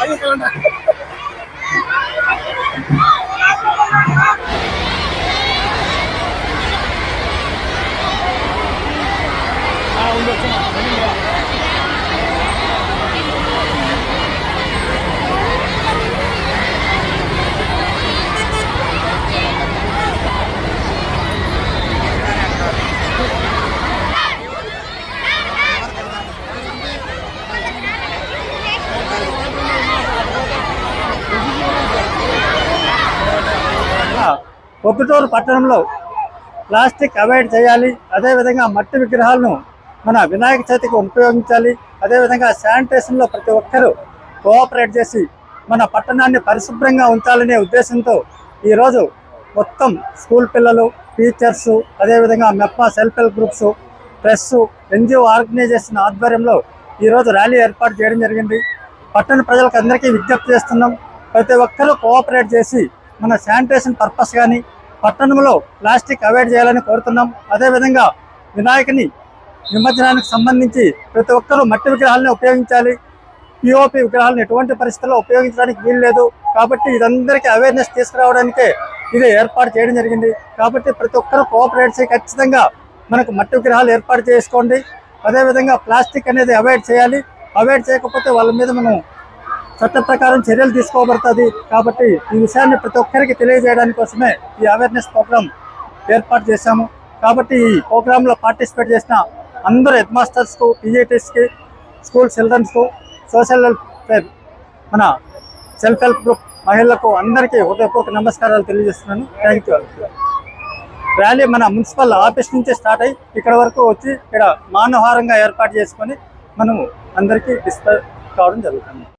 哎呀！啊，我们这么好，肯定没有。పొద్దుటూరు పట్టణంలో plastic avoid చేయాలి అదేవిధంగా మట్టి విగ్రహాలను మన వినాయక చవితికి ఉపయోగించాలి అదేవిధంగా శానిటేషన్లో ప్రతి ఒక్కరూ కోఆపరేట్ చేసి మన పట్టణాన్ని పరిశుభ్రంగా ఉంచాలనే ఉద్దేశంతో ఈరోజు మొత్తం స్కూల్ పిల్లలు టీచర్స్ అదేవిధంగా MEPMA self help groups press NGO organisation ఆధ్వర్యంలో ఈరోజు ర్యాలీ ఏర్పాటు చేయడం జరిగింది. పట్టణ ప్రజలకు అందరికీ విజ్ఞప్తి చేస్తున్నాం. ప్రతి ఒక్కరూ కోఆపరేట్ చేసి మన శానిటేషన్ పర్పస్ కానీ పట్టణంలో ప్లాస్టిక్ అవాయిడ్ చేయాలని కోరుతున్నాం. అదేవిధంగా వినాయకుని నిమజ్జనానికి సంబంధించి ప్రతి ఒక్కరూ మట్టి విగ్రహాలని ఉపయోగించాలి. పిఓపి విగ్రహాలను ఎటువంటి పరిస్థితుల్లో ఉపయోగించడానికి వీలు లేదు. కాబట్టి ఇదందరికీ అవేర్నెస్ తీసుకురావడానికే ఇది ఏర్పాటు చేయడం జరిగింది. కాబట్టి ప్రతి ఒక్కరూ కోఆపరేట్ చేసి ఖచ్చితంగా మనకు మట్టి విగ్రహాలు ఏర్పాటు చేసుకోండి. అదేవిధంగా ప్లాస్టిక్ అనేది అవాయిడ్ చేయాలి. అవాయిడ్ చేయకపోతే వాళ్ళ మీద మనం చట్ట ప్రకారం చర్యలు తీసుకోబడుతుంది కాబట్టి ఈ విషయాన్ని ప్రతి ఒక్కరికి తెలియజేయడానికి కోసమే ఈ అవేర్నెస్ ప్రోగ్రాం ఏర్పాటు చేశాము. కాబట్టి ఈ ప్రోగ్రాంలో పార్టిసిపేట్ చేసిన అందరు హెడ్ మాస్టర్స్కు టీజేటీస్కి స్కూల్ చిల్డ్రన్స్కు సోషల్ వెల్ఫేర్ మన సెల్ఫ్ హెల్ప్ గ్రూప్ మహిళలకు అందరికీ హృదయపూర్వక నమస్కారాలు తెలియజేస్తున్నాను. థ్యాంక్ యూ ర్యాలీ మన మున్సిపల్ ఆఫీస్ నుంచి స్టార్ట్ అయ్యి ఇక్కడ వరకు వచ్చి ఇక్కడ మానవహారంగా ఏర్పాటు చేసుకొని మనము అందరికీ డిస్కస్ కావడం జరుగుతుంది.